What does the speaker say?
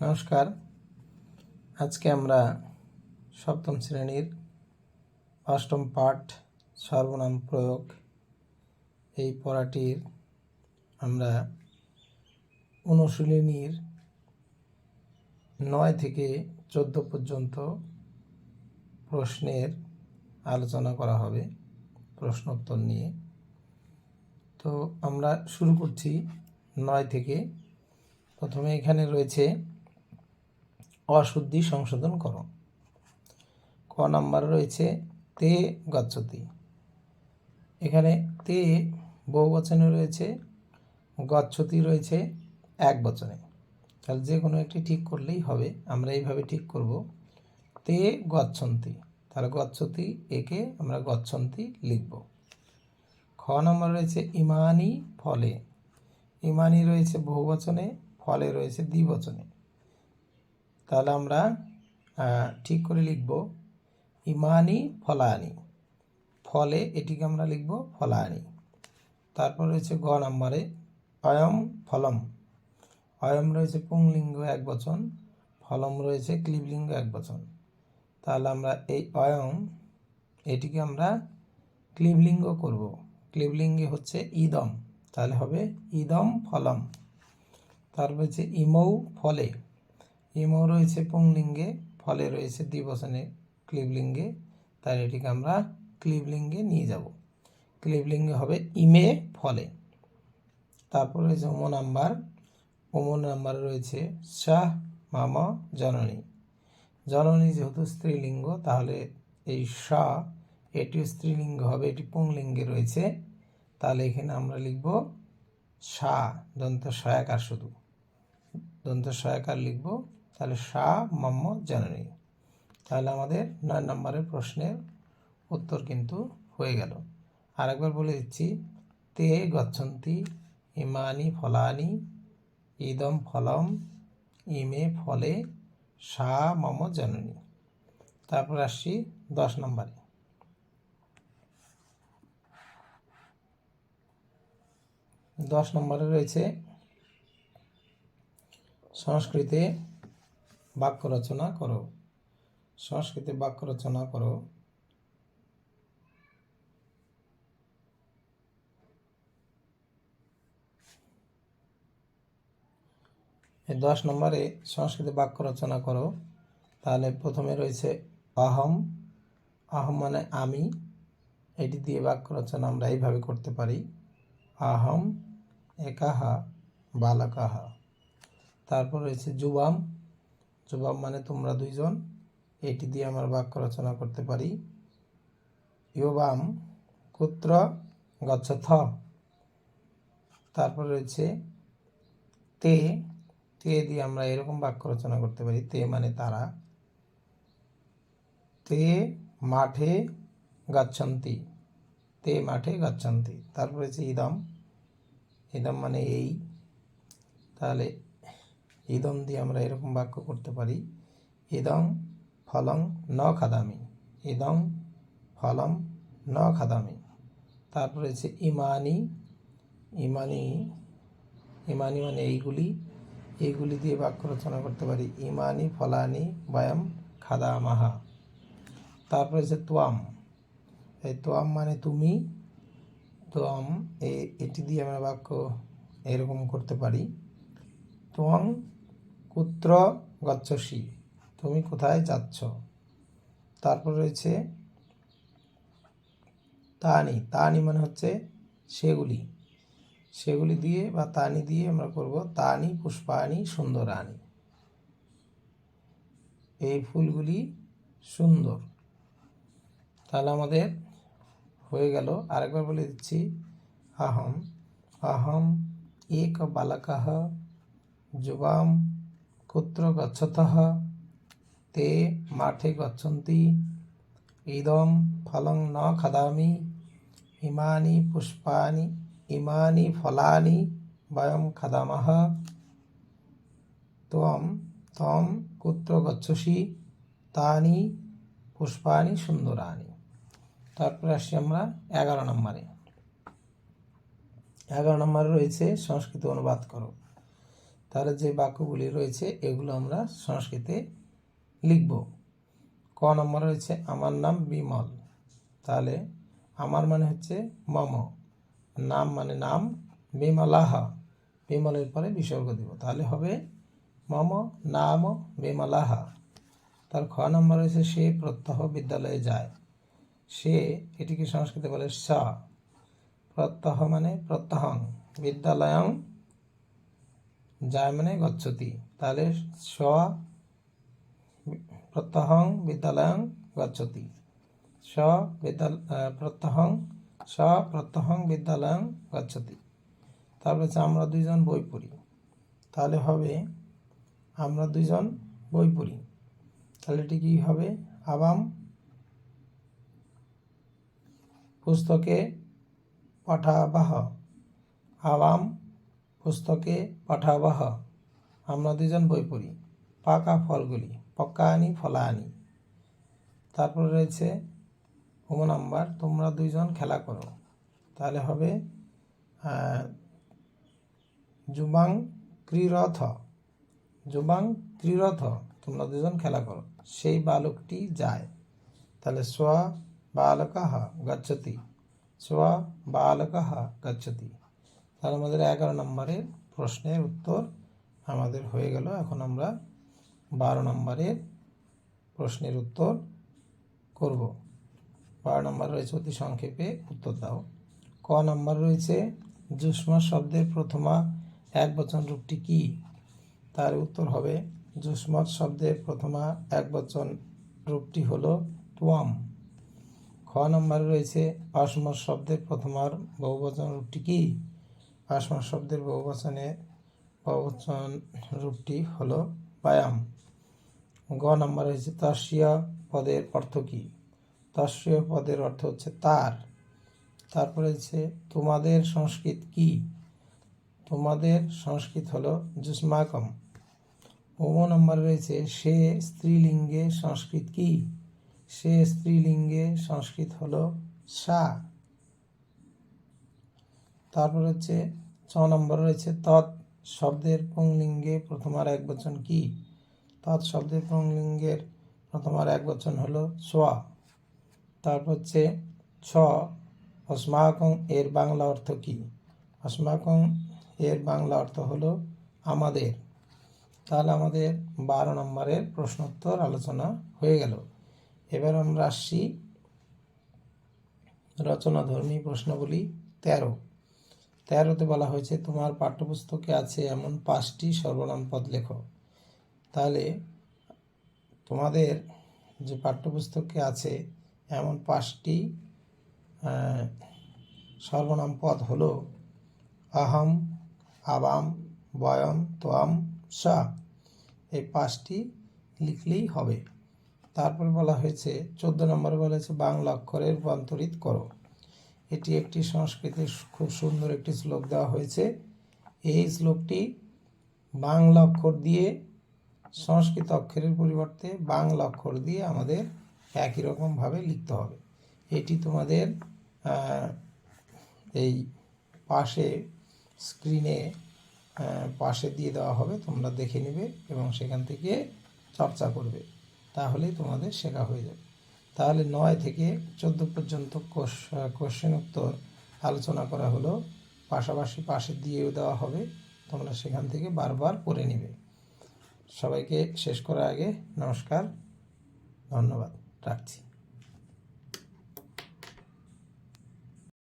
নমস্কার। আজকে আমরা সপ্তম শ্রেণির অষ্টম পাঠ সর্বনাম প্রয়োগ এই পড়াটির আমরা অনুশীলনীর নয় থেকে চোদ্দ পর্যন্ত প্রশ্নের আলোচনা করা হবে প্রশ্নোত্তর নিয়ে। তো আমরা শুরু করছি নয় থেকে। প্রথমে এখানে রয়েছে অশুদ্ধি সংশোধন করো। ক নাম্বার রয়েছে তে গচ্ছতি। এখানে তে বহু বচনে রয়েছে, গচ্ছতি রয়েছে এক বচনে। তাহলে যে কোনো একটি ঠিক করলেই হবে, আমরা এইভাবে ঠিক করব। তে গচ্ছন্তি। তাহলে গচ্ছতি একে আমরা গচ্ছন্তি লিখব। খ নম্বর রয়েছে ইমানি ফলে। ইমানি রয়েছে বহু বচনে ফলে রয়েছে দ্বিবচনে। তাহলে আমরা ঠিক করে লিখব ইমানি ফলানি। ফলে এটিকে আমরা লিখব ফলানি। তারপর রয়েছে গ নম্বরে, অয়ম ফলম। অয়ম রয়েছে পুংলিঙ্গ এক বচন, ফলম রয়েছে ক্লিবলিঙ্গ এক বচন। তাহলে আমরা এই অয়ম, এটিকে আমরা ক্লিবলিঙ্গ করব। ক্লিবলিঙ্গে হচ্ছে ইদম, তাহলে হবে ইদম ফলম। তারপর হচ্ছে ইমৌ ফলে। ইমৌ রয়েছে পুংলিঙ্গে, ফলে রয়েছে দ্বিবচনে ক্লিবলিঙ্গে, তাই এটিকে আমরা ক্লিবলিঙ্গে নিয়ে যাব। ক্লিবলিঙ্গে হবে ইমে, ফলে। তারপর রয়েছে ওম নাম্বার। ওম নাম্বারে রয়েছে শাহ মামা জননী। জননী যেহেতু স্ত্রীলিঙ্গ, তাহলে এই সা এটি স্ত্রীলিঙ্গ হবে, এটি পুংলিঙ্গে রয়েছে। তাহলে এখানে আমরা লিখব সা দন্ত সহায়কার শুধু। দন্ত সহায়কার লিখব তাহলে সা মম্ম জননী। তাহলে আমাদের নয় নম্বরের প্রশ্নের উত্তর কিন্তু হয়ে গেল। আরেকবার বলে দিচ্ছি, তে গচ্ছন্তি, ইমানি ফলানি, ইদম ফলম, ইমে ফলে, সা, মম, জননী। তারপর আসছি দশ নম্বরে। দশ নম্বরে রয়েছে, সংস্কৃতে বাক্য রচনা করো। সংস্কৃতে বাক্য রচনা করো। দশ নম্বরে সংস্কৃতে বাক্য রচনা করো। তাহলে প্রথমে রয়েছে অহম অহম মানে আমি। এটি দিয়ে বাক্য রচনা আমরা এইভাবে করতে পারি। আহম, একাহা, বালাকাহা। তারপর রয়েছে যুবাম যুবাম মানে তোমরা দুইজন এটি দিয়ে আমরা বাক্য রচনা করতে পারি। ইয়োবাম কুত্র, গচ্ছথ। তারপর রয়েছে তে। তে দিয়ে আমরা এরকম বাক্য রচনা করতে পারি। তে মানে তারা। তে মাঠে গচ্ছন্তি। তে মাঠে গচ্ছন্তি। তারপর রয়েছে ইদম। ইদম মানে এই। তাহলে ইদম দিয়ে আমরা এরকম বাক্য করতে পারি। ইদং ফলং ন খাদামি। ইদং ফলম ন খাদামি। তারপর হচ্ছে ইমানি। ইমানি ইমানি মানে এইগুলি। এইগুলি দিয়ে বাক্য রচনা করতে পারি। ইমানি, ফলানি, বয়াম, খাদামাহা। তারপর হচ্ছে তোয়াম। এই তোয়াম মানে তুমি। তোয়াম, এ- এটি দিয়ে আমরা বাক্য এরকম করতে পারি। তোয়াং কুত্র গচ্ছসি, তুমি কোথায় যাচ্ছ? তারপর রয়েছে তানি। তানি মানে হচ্ছে সেগুলি। সেগুলি দিয়ে বা তানি দিয়ে আমরা করব তানি পুষ্পানি সুন্দরানি এই ফুলগুলি সুন্দর। তাহলে আমাদের হয়ে গেল। আরেকবার বলে দিচ্ছি, আহম। আহম, এক বালকः যুবাম কুত্র গচ্ছতः তে মাঠে গচ্ছন্তি ইদম ফলং ন খাদামি ইমানি পুষ্পানি ইমানি ফলানি বয়ম খাদামः ত্বম ত্বম কুত্র গচ্ছসি তানি পুষ্পানি সুন্দরানি তারপরে আসছি আমরা এগারো নম্বরে এগারো নম্বরে রয়েছে সংস্কৃত অনুবাদ করো তাহলে যে বাক্যগুলি রয়েছে, এগুলো আমরা সংস্কৃতে লিখব। ক নম্বর রয়েছে, আমার নাম বিমল। তাহলে আমার মানে হচ্ছে মম। নাম মানে নাম, বিমলাহ। বিমলের পরে বিসর্গ দিব। তাহলে হবে মম, নাম, বিমলাহ। তার খ নম্বর রয়েছে, সে প্রত্যহ বিদ্যালয়ে যায়। সে, এটিকে সংস্কৃতে বলে স। প্রত্যহ মানে প্রত্যহং। বিদ্যালয়ং যায় মানে গচ্ছতি। তাহলে স প্রত্যহং বিদ্যালয়ং গচ্ছতি। স বিদ্যাল আহ, প্রত্যহং স প্রত্যহং বিদ্যালয়ং গচ্ছতি। তারপর হচ্ছে আমরা দুইজন বই পড়ি। তাহলে হবে আমরা দুইজন বই পড়ি। তাহলে এটি কি হবে? আবাম পুস্তকে পাঠাবাহ। আবাম পুস্তকে পাঠাবাহ। আমরা দুজন বই পড়ি। পাকা ফলগুলি পক্কা আনি ফলা আনি তারপরে রয়েছে হোম নাম্বার, তোমরা দুইজন খেলা করো। তাহলে হবে যুবাং ক্রীরথ। যুবাং ক্রীরথ, তোমরা দুজন খেলা করো। সেই বালকটি যায়। তাহলে স্ব বালকः গচ্ছতি। স্ব বালকः গচ্ছতি। তাহলে আমাদের এগারো নম্বরের প্রশ্নের উত্তর আমাদের হয়ে গেল। এখন আমরা বারো নম্বরের প্রশ্নের উত্তর করব। বারো নম্বর রয়েছে অতি সংক্ষেপে উত্তর দাও। ক নম্বর রয়েছে, যুষ্মা শব্দের প্রথমা এক বচন রূপটি কি? তার উত্তর হবে যুষ্মৎ শব্দের প্রথমা এক বচন রূপটি হলো তুয়াম। খ নম্বরে রয়েছে অসমত শব্দের প্রথমার বহুবচন রূপটি কি? অসমত শব্দের বহুবচনে বহুবচন রূপটি হলো ব্যায়াম গ নম্বর রয়েছে তস্য পদের অর্থ কী? তস্য পদের অর্থ হচ্ছে তার। তারপরে হচ্ছে তোমাদের সংস্কৃত কি? তোমাদের সংস্কৃত হলো জুসমাকম ওম নম্বরে রয়েছে সে স্ত্রীলিঙ্গে সংস্কৃত কি? সে স্ত্রীলিঙ্গে সংস্কৃত হলো সা। তারপর হচ্ছে ছ নম্বর রয়েছে তৎ শব্দের পুংলিঙ্গে প্রথমার এক বচন কী? তৎ শব্দের পুংলিঙ্গের প্রথমার এক বচন হলো সোয়া তারপর হচ্ছে ছ, অস্মাকং এর বাংলা অর্থ কি? অস্মাকং এর বাংলা অর্থ হলো আমাদের। তাহলে আমাদের বারো নম্বরের প্রশ্নোত্তর আলোচনা হয়ে গেল। এবার আমরা আসছি রচনাধর্মী প্রশ্নগুলি তেরো। তেরোতে বলা হয়েছে, তোমার পাঠ্যপুস্তকে আছে এমন পাঁচটি সর্বনাম পদ লেখো। তাহলে তোমাদের যে পাঠ্যপুস্তকে আছে এমন পাঁচটি সর্বনাম পদ হলো আহম, আবাম বয়ম তোয়াম সা এই পাঁচটি লিখলেই হবে। তারপর বলা হয়েছে, চোদ্দ নম্বরে বলা হয়েছে, বাংলা অক্ষরে রূপান্তরিত করো। এটি একটি সংস্কৃতের খুব সুন্দর একটি শ্লোক দেওয়া হয়েছে। এই শ্লোকটি বাংলা অক্ষর দিয়ে, সংস্কৃত অক্ষরের পরিবর্তে বাংলা অক্ষর দিয়ে আমাদের একই রকমভাবে লিখতে হবে। এটি তোমাদের এই পাশে স্ক্রিনে পাশে দিয়ে দেওয়া হবে, তোমরা দেখে নেবে এবং সেখান থেকে চর্চা করবে। তাহলেই তোমাদের শেখা হয়ে যাবে। তাহলে নয় থেকে চোদ্দ পর্যন্ত কোশ্চেন উত্তর আলোচনা করা হলো। পাশাপাশি পাশে দিয়েও দেওয়া হবে। তোমরা সেখান থেকে বারবার পড়ে নিবে। সবাইকে শেষ করার আগে নমস্কার, ধন্যবাদ। রাখছি।